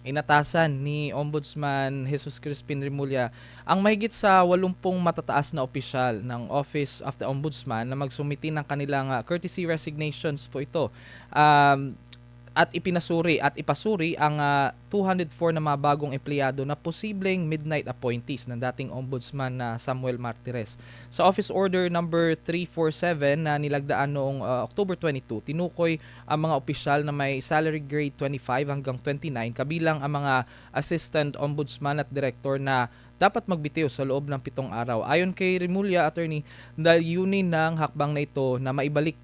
inatasan ni Ombudsman Jesus Crispin Remulla ang mahigit sa 80 matataas na opisyal ng Office of the Ombudsman na magsumiti ng kanilang ah, courtesy resignations po ito. Um, at ipinasuri at ipasuri ang ah, 204 na mga bagong empleyado na posibleng midnight appointees ng dating ombudsman na Samuel Martires. Sa Office Order number 347 na nilagdaan noong ah, October 22, tinukoy ang mga opisyal na may salary grade 25 hanggang 29 kabilang ang mga assistant ombudsman at director na dapat magbitiw sa loob ng pitong araw. Ayon kay Remulla, attorney, layunin ng hakbang na ito na maibalik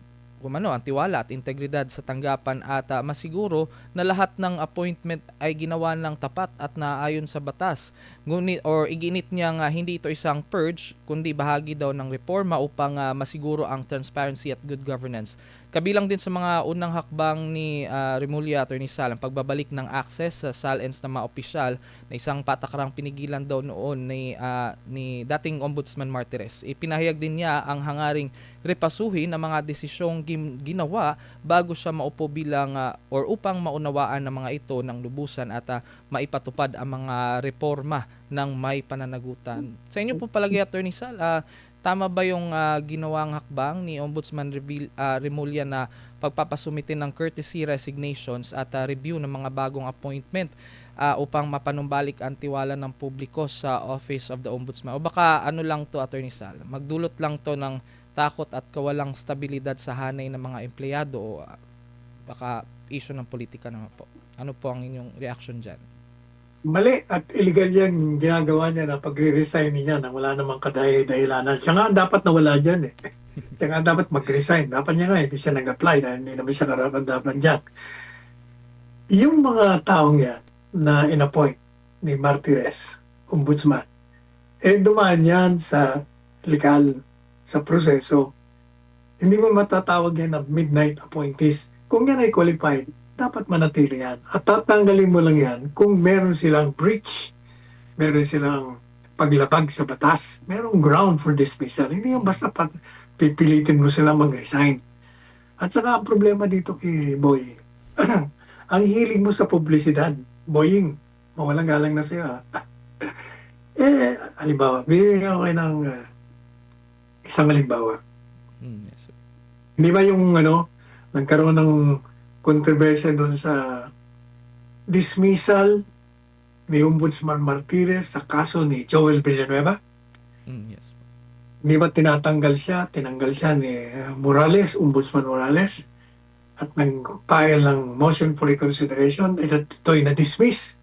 kumano ang tiwala at integridad sa tanggapan at ah, masiguro na lahat ng appointment ay ginawa ng tapat at naayon sa batas. Ngunit or iginit niya nga hindi ito isang purge kundi bahagi daw ng reforma upang ah, masiguro ang transparency at good governance. Kabilang din sa mga unang hakbang ni uh, Remulla Attorney Sal ang pagbabalik ng access sa SALENS ng mga opisyal na isang patakarang pinigilan daw noon ni ah, ni dating Ombudsman Martires. Ipinahayag din niya ang hangaring repasuhin ang mga desisyong ginawa bago siya maupo bilang ah, or upang maunawaan ng mga ito ng lubusan at ah, maipatupad ang mga reforma ng may pananagutan. Sa inyo po palagi Attorney Sal, ah, tama ba yung ah, ginawang hakbang ni Ombudsman Rebil, ah, Remulla na pagpapasumitin ng courtesy resignations at ah, review ng mga bagong appointment ah, upang mapanumbalik ang tiwala ng publiko sa Office of the Ombudsman? O baka ano lang to Attorney Sal, magdulot lang to ng takot at kawalang stabilidad sa hanay ng mga empleyado o ah, baka issue ng politika naman po. Ano po ang inyong reaction dyan? Mali at illegal yan ginagawa niya na pagre-resign niya na wala namang kadahi-dahilanan. Siya nga dapat nawala dyan eh. Siya nga dapat mag-resign. Dapat niya nga hindi siya nag-apply dahil hindi naman siya karapat-dapat dyan. Yung mga taong yan na in-appoint ni Martires, ombudsman, eh dumaan yan sa legal, sa proseso. Hindi mo matatawag yan na midnight appointees. Kung yan ay qualified, dapat manatili yan. At tatanggalin mo lang yan kung meron silang breach, meron silang paglabag sa batas, merong ground for dismissal. Hindi yung basta pat, pipilitin mo sila mag-resign. At saka ang problema dito kay Boy, ang hilig mo sa publisidad, Boying, mawalang galang na siya. eh, halimbawa, bibigyan ako kayo ng uh, isang halimbawa. Mm, yes, sir. Di ba yung ano, nagkaroon ng kontrobersya doon sa dismissal ni Ombudsman Martires sa kaso ni Joel Villanueva? Mm, yes. Di ba tinatanggal siya, tinanggal siya ni Morales, Ombudsman Morales, at nag-file ng motion for reconsideration, at ito'y na-dismiss.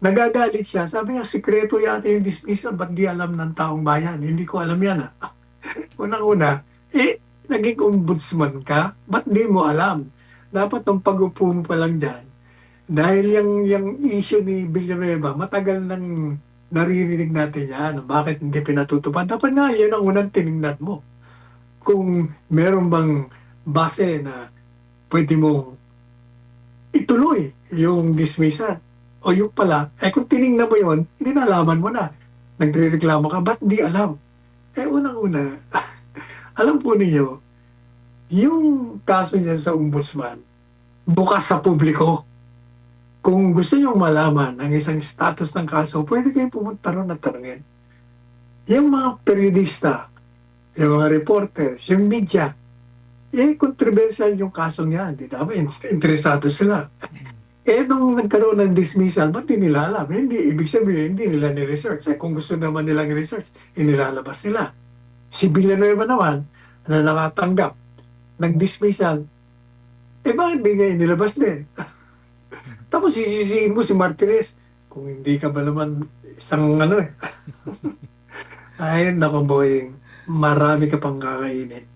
Nagagalit siya. Sabi niya, sikreto yata yung dismissal, ba't di alam ng taong bayan? Hindi ko alam yan. Ah. Unang-una, eh, naging ombudsman ka, ba't di mo alam? Dapat nung pag-upo mo pa lang dyan, dahil yung, yung issue ni Villanueva, matagal nang naririnig natin yan. Bakit hindi pinatutupad? Dapat nga, yun ang unang tinignan mo. Kung meron bang base na pwede mo ituloy yung dismissal. O yung pala, eh kung tinignan mo yun, hindi nalaman mo na. Nagre-reklamo ka, ba't di alam? Eh unang-una, alam po ninyo, yung kaso niya sa ombudsman, bukas sa publiko. Kung gusto nyo malaman ang isang status ng kaso, pwede kayong pumunta ron at tanungin. Yung mga periodista, yung mga reporters, yung media, eh, controversial yung kaso niya. Di ba? In- Interesado sila. Eh, nung nagkaroon ng dismissal, ba't di nila alam? Eh, Hindi, ibig sabihin, hindi nila ni-research. Eh, kung gusto naman nilang research, inilalabas nila. Si Villanueva naman, na nakatanggap ng dismissal, eh, bakit di niya inilabas din? Tapos sisisihin mo si Martinez, kung hindi ka ba naman isang ano eh. Ay, nako boy, marami ka pang kakainin.